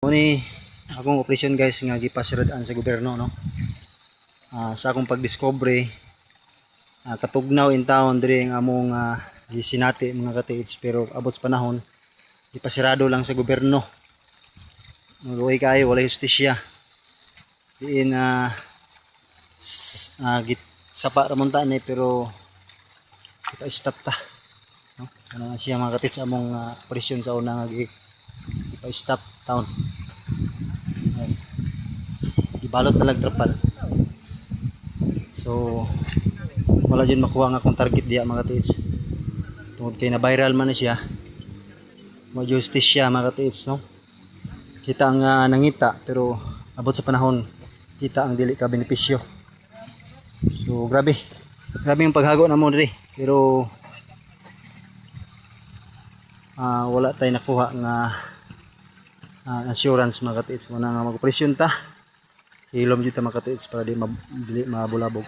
Muni akong operasyon guys nga gipasirad-an sa gobyerno no. Ah, sa akong pagdiscovery ah, katugnaw in town diri ang among uh, gisinati mga katiits pero abot sa panahon ipasirado lang sa gobyerno. Maluoy kayo wala justisya. Diin na uh, git sapa ramon ta ni pero ipa-stop ta. No? Ano na siya mga katiits among uh, operasyon sa una nga gi ipa-stop town. Ayan. Ibalot na lang trapal. So, wala dyan makuha nga akong target diya mga katiits. Tungod kay na viral man na siya. Mo justice siya mga katiits, no? Kita ang ah, nangita pero abot sa panahon kita ang dili ka benepisyo. So, grabe. Grabe yung paghago na mo diri. Pero ah, wala tayo nakuha nga ah, assurance mga katiits mo na nga mag-operasyon ta. Hilom dito mga para di, mab- dili mabulabog.